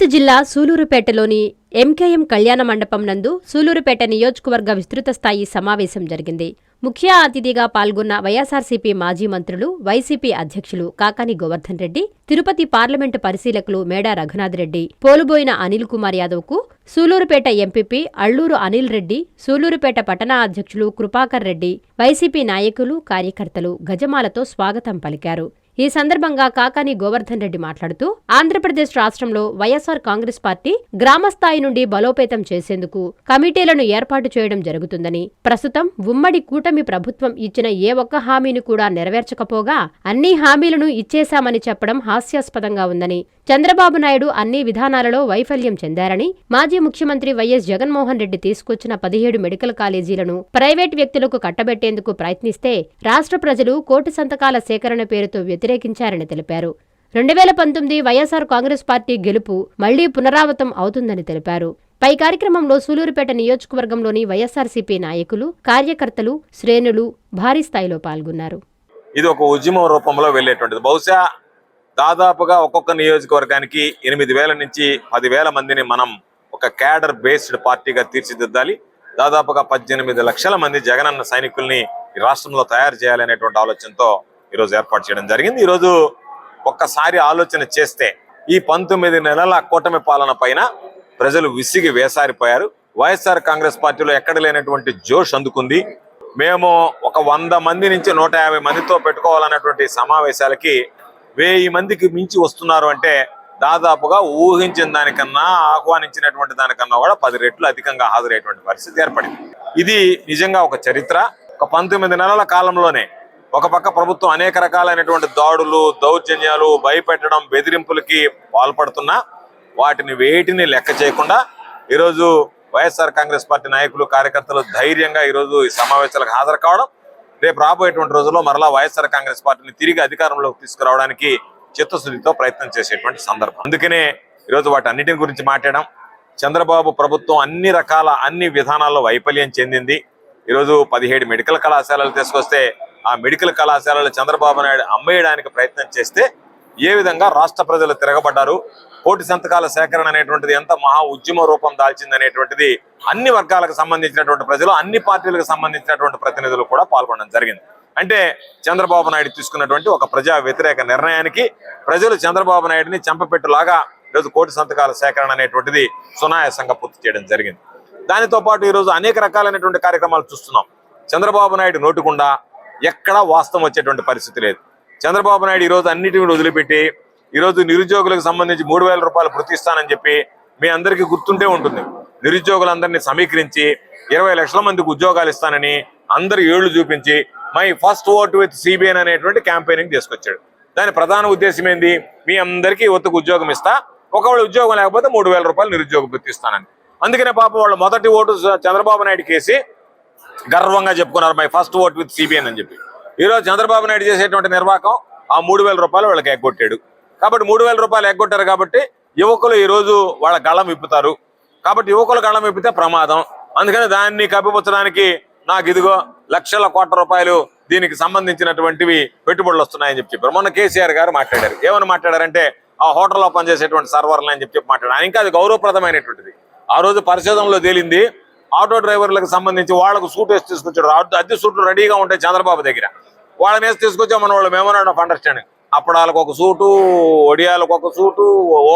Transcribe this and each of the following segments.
తిరుపతి జిల్లా సూలూరుపేటలోని ఎంకేఎం కళ్యాణ మండపం నందు సూలూరుపేట నియోజకవర్గ విస్తృత స్థాయి సమావేశం జరిగింది. ముఖ్య అతిథిగా పాల్గొన్న వైఎస్ఆర్సీపీ మాజీ మంత్రులు వైసీపీ అధ్యక్షులు కాకాని గోవర్ధన్ రెడ్డి తిరుపతి పార్లమెంటు పరిశీలకులు మేడా రఘునాథ్ రెడ్డి పోలుబోయిన అనిల్ కుమార్ యాదవ్కు సూలూరుపేట ఎంపీపీ అళ్ళూరు అనిల్ రెడ్డి సూలూరుపేట పట్టణ అధ్యక్షులు కృపాకర్ రెడ్డి వైసీపీ నాయకులు కార్యకర్తలు గజమాలతో స్వాగతం పలికారు. ఈ సందర్భంగా కాకాని గోవర్ధన్ రెడ్డి మాట్లాడుతూ ఆంధ్రప్రదేశ్ రాష్ట్రంలో వైఎస్ఆర్ కాంగ్రెస్ పార్టీ గ్రామస్థాయి నుండి బలోపేతం చేసేందుకు కమిటీలను ఏర్పాటు చేయడం జరుగుతుందని ప్రస్తుతం ఉమ్మడి కూటమి ప్రభుత్వం ఇచ్చిన ఏ ఒక్క హామీని కూడా నెరవేర్చకపోగా అన్ని హామీలను ఇచ్చేశామని చెప్పడం హాస్యాస్పదంగా ఉందని చంద్రబాబు నాయుడు అన్ని విధానాలలో వైఫల్యం చెందారని మాజీ ముఖ్యమంత్రి వైఎస్ జగన్మోహన్ రెడ్డి తీసుకొచ్చిన పదిహేడు మెడికల్ కాలేజీలను ప్రైవేట్ వ్యక్తులకు కట్టబెట్టేందుకు ప్రయత్నిస్తే రాష్ట్ర ప్రజలు కోటి సంతకాల సేకరణ పేరుతో వ్యతిరేకించారని తెలిపారు. రెండు వేల పంతొమ్మిది వైఎస్ఆర్ కాంగ్రెస్ పార్టీ గెలుపు మళ్ళీ పునరావృతం అవుతుందని తెలిపారు. పై కార్యక్రమంలో సూలూరుపేట నియోజకవర్గంలోని వైఎస్ఆర్సీపీ నాయకులు కార్యకర్తలు శ్రేణులు భారీ స్థాయిలో పాల్గొన్నారు. ఇది ఒక ఉద్యమం రూపంలో వెళ్ళేటువంటిది. బహుశా దాదాపుగా ఒక్కొక్క నియోజకవర్గానికి ఎనిమిది వేల నుంచి పదివేల మందిని మనం ఒక క్యాడర్ బేస్డ్ పార్టీగా తీర్చిదిద్దాలి. దాదాపుగా పద్దెనిమిది లక్షల మంది జగనన్న సైనికుల్ని రాష్ట్రంలో తయారు చేయాలనేటువంటి ఆలోచనతో ఈరోజు ఏర్పాటు చేయడం జరిగింది. ఈరోజు ఒక్కసారి ఆలోచన చేస్తే ఈ పంతొమ్మిది నెలల కూటమి పాలన పైన ప్రజలు విసిగి వేసారిపోయారు. వైఎస్ఆర్ కాంగ్రెస్ పార్టీలో ఎక్కడ లేనటువంటి జోష్ అందుకుంది. మేము ఒక వంద మంది నుంచి నూట యాభై మందితో పెట్టుకోవాలన్నటువంటి సమావేశాలకి వెయ్యి మందికి మించి వస్తున్నారు అంటే దాదాపుగా ఊహించిన దానికన్నా ఆహ్వానించినటువంటి దానికన్నా కూడా పది రెట్లు అధికంగా హాజరయ్యేటువంటి పరిస్థితి ఏర్పడింది. ఇది నిజంగా ఒక చరిత్ర. ఒక పంతొమ్మిది నెలల కాలంలోనే ఒక పక్క ప్రభుత్వం అనేక రకాలైనటువంటి దాడులు దౌర్జన్యాలు భయపెట్టడం బెదిరింపులకి పాల్పడుతున్నా వాటిని వేటిని లెక్క చేయకుండా ఈరోజు వైఎస్ఆర్ కాంగ్రెస్ పార్టీ నాయకులు కార్యకర్తలు ధైర్యంగా ఈరోజు ఈ సమావేశాలకు హాజరు కావడం రేపు రాబోయేటువంటి రోజుల్లో మరలా వైఎస్ఆర్ కాంగ్రెస్ పార్టీని తిరిగి అధికారంలోకి తీసుకురావడానికి చిత్తశుద్ధితో ప్రయత్నం చేసేటువంటి సందర్భం. అందుకనే ఈరోజు వాటి అన్నిటిని గురించి మాట్లాడడం చంద్రబాబు ప్రభుత్వం అన్ని రకాల అన్ని విధానాల్లో వైఫల్యం చెందింది. ఈరోజు పదిహేడు మెడికల్ కళాశాలలు తీసుకొస్తే ఆ మెడికల్ కళాశాలలో చంద్రబాబు నాయుడు అమ్మేయడానికి ప్రయత్నం చేస్తే ఏ విధంగా రాష్ట్ర ప్రజలు తిరగబడ్డారు? కోటి సంతకాల సేకరణ అనేటువంటిది ఎంత మహా ఉద్యమ రూపం దాల్చింది అనేటువంటిది అన్ని వర్గాలకు సంబంధించినటువంటి ప్రజలు అన్ని పార్టీలకు సంబంధించినటువంటి ప్రతినిధులు కూడా పాల్గొనడం జరిగింది. అంటే చంద్రబాబు నాయుడు తీసుకున్నటువంటి ఒక ప్రజా వ్యతిరేక నిర్ణయానికి ప్రజలు చంద్రబాబు నాయుడిని చంపపెట్టులాగా ఈరోజు కోటి సంతకాల సేకరణ అనేటువంటిది సునాయాసంగా పూర్తి చేయడం జరిగింది. దానితో పాటు ఈరోజు అనేక రకాలైనటువంటి కార్యక్రమాలు చూస్తున్నాం. చంద్రబాబు నాయుడు నోటుకుండా ఎక్కడా వాస్తవం వచ్చేటువంటి పరిస్థితి లేదు. చంద్రబాబు నాయుడు ఈరోజు అన్నిటిని వదిలిపెట్టి ఈరోజు నిరుద్యోగులకు సంబంధించి మూడు వేల రూపాయలు వృత్తి చెప్పి మీ అందరికీ గుర్తుంటే ఉంటుంది. నిరుద్యోగులందరినీ సమీకరించి ఇరవై లక్షల మందికి ఉద్యోగాలు ఇస్తానని అందరు ఏళ్ళు చూపించి my first vote with CBN అనేటువంటి క్యాంపెయినింగ్ తీసుకొచ్చాడు. దాని ప్రధాన ఉద్దేశం ఏంది? మీ అందరికీ యువతకు ఉద్యోగం ఇస్తా ఒకవేళ ఉద్యోగం లేకపోతే మూడు వేల రూపాయలు నిరుద్యోగ వృత్తి అందుకనే పాప వాళ్ళు మొదటి ఓటు చంద్రబాబు నాయుడు కేసి గర్వంగా చెప్పుకున్నారు my first vote with CBN అని చెప్పి. ఈరోజు చంద్రబాబు నాయుడు చేసేటువంటి నిర్వాహకం ఆ మూడు వేల రూపాయలు వాళ్ళకి ఎగ్గొట్టాడు. కాబట్టి మూడు వేల రూపాయలు ఎగ్గొట్టారు కాబట్టి యువకులు ఈ రోజు వాళ్ళ గళం విప్పుతారు. కాబట్టి యువకులు గళం విప్పితే ప్రమాదం. అందుకని దాన్ని కప్పిపుచ్చడానికి నాకు ఇదిగో లక్షల కోట్ల రూపాయలు దీనికి సంబంధించినటువంటివి పెట్టుబడులు వస్తున్నాయని చెప్పి చెప్పారు. మొన్న కేసీఆర్ గారు మాట్లాడారు. ఏమని మాట్లాడారంటే ఆ హోటల్లో పనిచేసేటువంటి సర్వర్లు అని చెప్పి చెప్పి మాట్లాడారు. ఇంకా అది గౌరవప్రదమైనటువంటిది. ఆ రోజు పరిశోధనలో తేలింది ఆటో డ్రైవర్లకు సంబంధించి వాళ్ళకు సూట్ వేసి తీసుకొచ్చాడు. అద్దె- సూట్లు రెడీగా ఉంటాయి చంద్రబాబు దగ్గర. వాళ్ళని వేసి తీసుకొచ్చాం మన వాళ్ళు. మెమోరాండ్ ఆఫ్ అండర్స్టాండింగ్ అప్పడాలకు ఒక సూటు ఒడియాలకు ఒక సూటు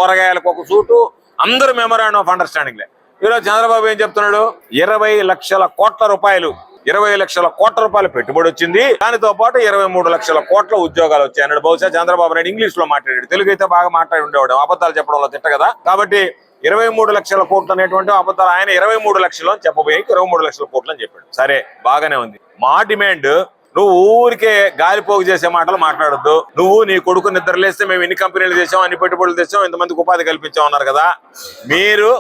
ఊరగాయలకు ఒక సూటు. అందరూ మెమోరాండ్ ఆఫ్ అండర్స్టాండింగ్లే ఈరోజు చంద్రబాబు ఏం చెప్తున్నాడు? ఇరవై లక్షల కోట్ల రూపాయలు ఇరవై లక్షల కోట్ల రూపాయల పెట్టుబడి వచ్చింది. దానితో పాటు ఇరవై మూడు లక్షల కోట్ల ఉద్యోగాలు వచ్చాయి. అన్నాడు. బహుశా చంద్రబాబు నాయుడు ఇంగ్లీష్లో మాట్లాడాడు. తెలుగు అయితే బాగా మాట్లాడి ఉండేవాడు. అబద్ధాలు చెప్పడంలో తిట్ట కదా. కాబట్టి ఇరవై మూడు లక్షల కోట్లు అనేటువంటి అబద్ధాలు ఆయన ఇరవై మూడు లక్షలు అని చెప్పబోయి ఇరవై మూడు లక్షల కోట్లు అని చెప్పాడు. సరే బాగానే ఉంది. మా డిమాండ్ నువ్వు ఊరికే గాలిపోగు చేసే మాటలు మాట్లాడొద్దు. నువ్వు నీ కొడుకు నిద్రలేస్తే మేము ఎన్ని కంపెనీలు చేసాం అన్ని పెట్టుబడులు తెచ్చాం ఇంతమందికి ఉపాధి కల్పించాం అన్నారు కదా. మీరు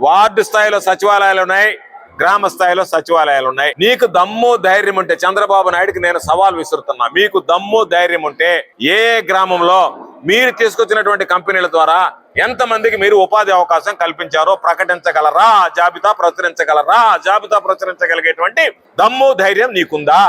వార్డు స్థాయిలో సచివాలయాలు ఉన్నాయి. గ్రామ స్థాయిలో సచివాలయాలు ఉన్నాయి. నీకు దమ్ము ధైర్యం ఉంటే చంద్రబాబు నాయుడుకి నేను సవాల్ విసురుతున్నా. మీకు దమ్ము ధైర్యం ఉంటే ఏ గ్రామంలో మీరు తీసుకొచ్చినటువంటి కంపెనీల ద్వారా ఎంత మందికి మీరు ఉపాధి అవకాశం కల్పించారో ప్రకటించగలరా? జాబితా ప్రచురించగలరా? జాబితా ప్రచురించగలిగేటువంటి దమ్ము ధైర్యం నీకుందా?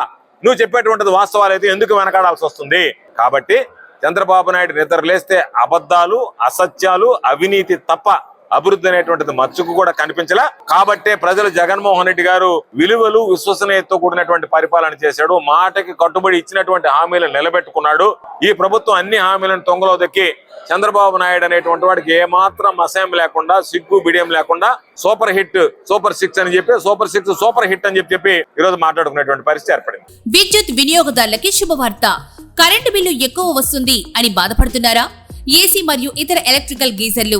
నువ్వు చెప్పేటువంటిది వాస్తవాలు అయితే ఎందుకు వెనకాడాల్సి వస్తుంది? కాబట్టి చంద్రబాబు నాయుడు నిద్ర లేస్తే అబద్ధాలు అసత్యాలు అవినీతి తప్ప అభివృద్ధి అనేటువంటిది మచ్చుకు కూడా కనిపించలా. కాబట్టే ప్రజలు జగన్మోహన్ రెడ్డి గారు విలువలు విశ్వసనీయతతో కూడినటువంటి పరిపాలన చేశాడు. మాటకి కట్టుబడి ఇచ్చినటువంటి హామీలను నిలబెట్టుకున్నాడు. ఈ ప్రభుత్వం అన్ని హామీలను తొంగలో దక్కి చంద్రబాబు నాయుడు అనేటువంటి వాడికి ఏమాత్రం అసహ్యం లేకుండా సిగ్గు బిడియం లేకుండా సూపర్ హిట్ సూపర్ సిక్స్ అని చెప్పి సూపర్ సిక్స్ సూపర్ హిట్ అని చెప్పి చెప్పి ఈ రోజు మాట్లాడుకునేటువంటి పరిస్థితి ఏర్పడింది. విద్యుత్ వినియోగదారులకి శుభవార్త. కరెంటు బిల్లు ఎక్కువ వస్తుంది అని బాధపడుతున్నారా? ఏసీ మరియు ఇతర ఎలక్ట్రికల్ గీజర్లు.